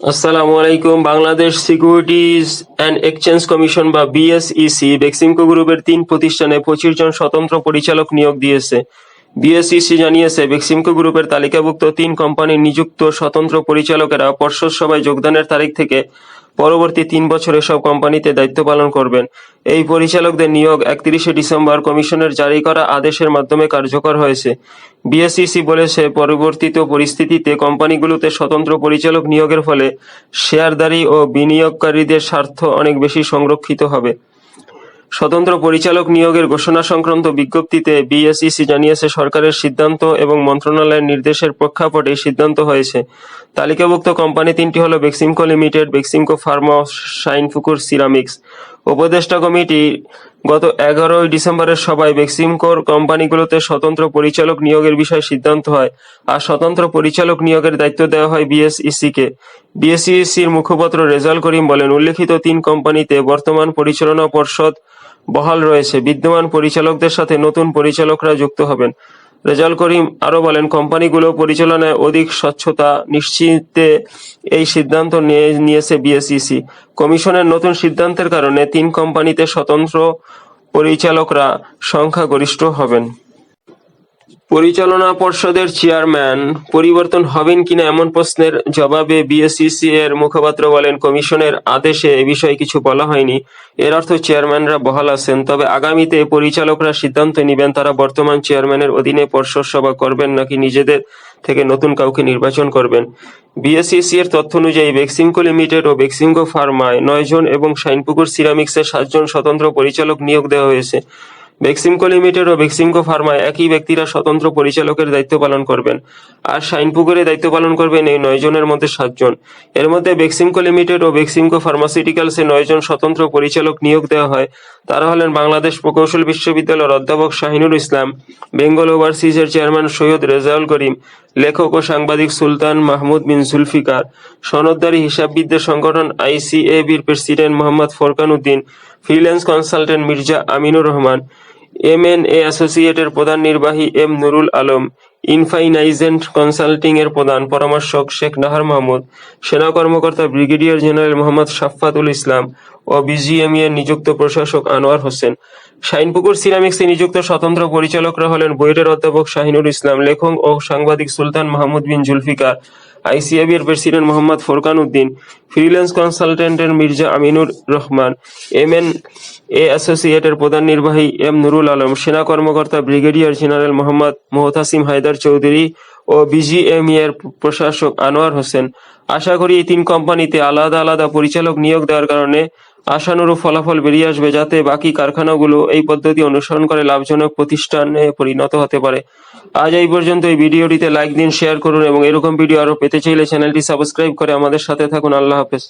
আসসালামু আলাইকুম। Bangladesh securities and exchange commission বা বিএসইসি বেক্সিমকো গ্রুপের তিন প্রতিষ্ঠানে পঁচিশ জন স্বতন্ত্র পরিচালক নিয়োগ দিয়েছে। বিএসইসি জানিয়েছে, বেক্সিমকো গ্রুপের তালিকাভুক্ত তিন কোম্পানির নিযুক্ত স্বতন্ত্র পরিচালকেরা পর্ষদ সভায় যোগদানের তারিখ থেকে পরবর্তী তিন বছর এসব কোম্পানিতে দায়িত্ব পালন করবেন। এই পরিচালকদের নিয়োগ একত্রিশে ডিসেম্বর কমিশনের জারি করা আদেশের মাধ্যমে কার্যকর হয়েছে। বিএসইসি বলেছে, পরিবর্তিত পরিস্থিতিতে কোম্পানিগুলোতে স্বতন্ত্র পরিচালক নিয়োগের ফলে শেয়ারদারি ও বিনিয়োগকারীদের স্বার্থ অনেক বেশি সংরক্ষিত হবে। স্বতন্ত্র পরিচালক নিয়োগের ঘোষণা সংক্রান্ত বিজ্ঞপ্তিতে বিএসইসি জানিয়েছে, সরকারের সিদ্ধান্ত এবং মন্ত্রণালয়ের নির্দেশের প্রেক্ষাপটে এই সিদ্ধান্ত হয়েছে। তালিকাভুক্ত কোম্পানি তিনটি হল Beximco limited, Beximco pharma Shinepukur ceramics. উপদেষ্টা কমিটি গত এগারোই ডিসেম্বরের সভায় বেক্সিমকোর কোম্পানিগুলোতে স্বতন্ত্র পরিচালক নিয়োগের বিষয়ে সিদ্ধান্ত হয় আর স্বতন্ত্র পরিচালক নিয়োগের দায়িত্ব দেওয়া হয় বিএসইসিকে। বিএসইসির মুখপাত্র রেজাল করিম বলেন, উল্লেখিত তিন কোম্পানিতে বর্তমান পরিচালনা পর্ষদ বহাল রয়েছে। বিদ্যমান পরিচালকদের সাথে নতুন পরিচালকরা যুক্ত হবেন। রেজাল করিম আরও বলেন, কোম্পানিগুলো পরিচালনায় অধিক স্বচ্ছতা নিশ্চিতে এই সিদ্ধান্ত নিয়ে নিয়েছে বিএসইসি। কমিশনের নতুন সিদ্ধান্তের কারণে তিন কোম্পানিতে স্বতন্ত্র পরিচালকরা সংখ্যাগরিষ্ঠ হবেন। পরিচালনা পর্ষদের চেয়ারম্যান, পরিবর্তন হবেন কিনা এমন প্রশ্নের জবাবে বিএসইসি এর মুখপাত্র বলেন, কমিশনের আদেশে এ বিষয়ে কিছু বলা হয়নি। এর অর্থ চেয়ারম্যানরা বহাল আছেন। তবে আগামীতে পরিচালকরা সিদ্ধান্ত নেবেন, তারা বর্তমান চেয়ারম্যানের অধীনে পর্ষদ সভা করবেন নাকি নিজেদের থেকে নতুন কাউকে নির্বাচন করবেন। বিএসইসি এর তথ্য অনুযায়ী বেক্সিমকো লিমিটেড ও বেক্সিমকো ফার্মায় নয়জন এবং শাইনপুকুর সিরামিক্সের সাতজন স্বতন্ত্র পরিচালক নিয়োগ দেওয়া হয়েছে। বেক্সিমকো লিমিটেড ও বেক্সিমকো ফার্মায় একই ব্যক্তিরা স্বতন্ত্র পরিচালকের দায়িত্ব পালন করবেন। আর শাইনপুকুরে দায়িত্ব পালন করবেন এই নয় জনের মধ্যে সাতজন এর মধ্যে বেক্সিমকো লিমিটেড ও বেক্সিমকো ফার্মাসিউটিক্যালসে নয়জন স্বতন্ত্র পরিচালক নিয়োগ দেওয়া হয়। তারা হলেন বাংলাদেশ প্রকৌশল বিশ্ববিদ্যালয়ের অধ্যাপক শাহিনুর ইসলাম, বেঙ্গল ওভারসিজের চেয়ারম্যান সৈয়দ রেজাউল করিম, লেখক ও সাংবাদিক সুলতান মাহমুদ বিন জুলফিকার সনদদারি হিসাববিদদের সংগঠন আইসিএবির president Mohammad Forkan Uddin, freelance consultant Mirza Aminur Rahman MNA অ্যাসোসিয়েটের প্রধান নির্বাহী M Nurul Alam, Infinigent consulting এর প্রধান পরামর্শক শেখ নাহার মাহমুদ, সেনা কর্মকর্তা ব্রিগেডিয়ার জেনারেল মোহাম্মদ শাফাতুল ইসলাম ও বিজিএমই এর নিযুক্ত প্রশাসক আনোয়ার হোসেন। শাইনপুকুর সিরামিক্সে নিযুক্ত স্বতন্ত্র পরিচালকরা হলেন বুয়েটের অধ্যাপক শাহিনুর ইসলাম, লেখক ও সাংবাদিক সুলতান মাহমুদ বিন জুলফিকার আইসিএবি এর president Mohammad Forkan Uddin freelance কনসালটেন্টের Mirza Aminur Rahman M N A অ্যাসোসিয়েটের প্রধান নির্বাহী এম নুরুল আলম, সেনা কর্মকর্তা ব্রিগেডিয়ার জেনারেল মোহাম্মদ মোহতাসিম হায়দার চৌধুরী ও বিজিএমইয়ের প্রশাসক আনোয়ার হোসেন আশা করি এই তিন কোম্পানিতে আলাদা আলাদা পরিচালক নিয়োগ দেওয়ার কারণে আশানুরূপ ফলাফল বেরিয়ে আসবে যাতে বাকি কারখানাগুলো এই পদ্ধতি অনুসরণ করে লাভজনক প্রতিষ্ঠানে পরিণত হতে পারে। আজ এই পর্যন্ত এই ভিডিওটিতে লাইক দিন শেয়ার করুন এবং এরকম ভিডিও আরও পেতে চাইলে চ্যানেলটি সাবস্ক্রাইব করে আমাদের সাথে থাকুন। আল্লাহ হাফেজ।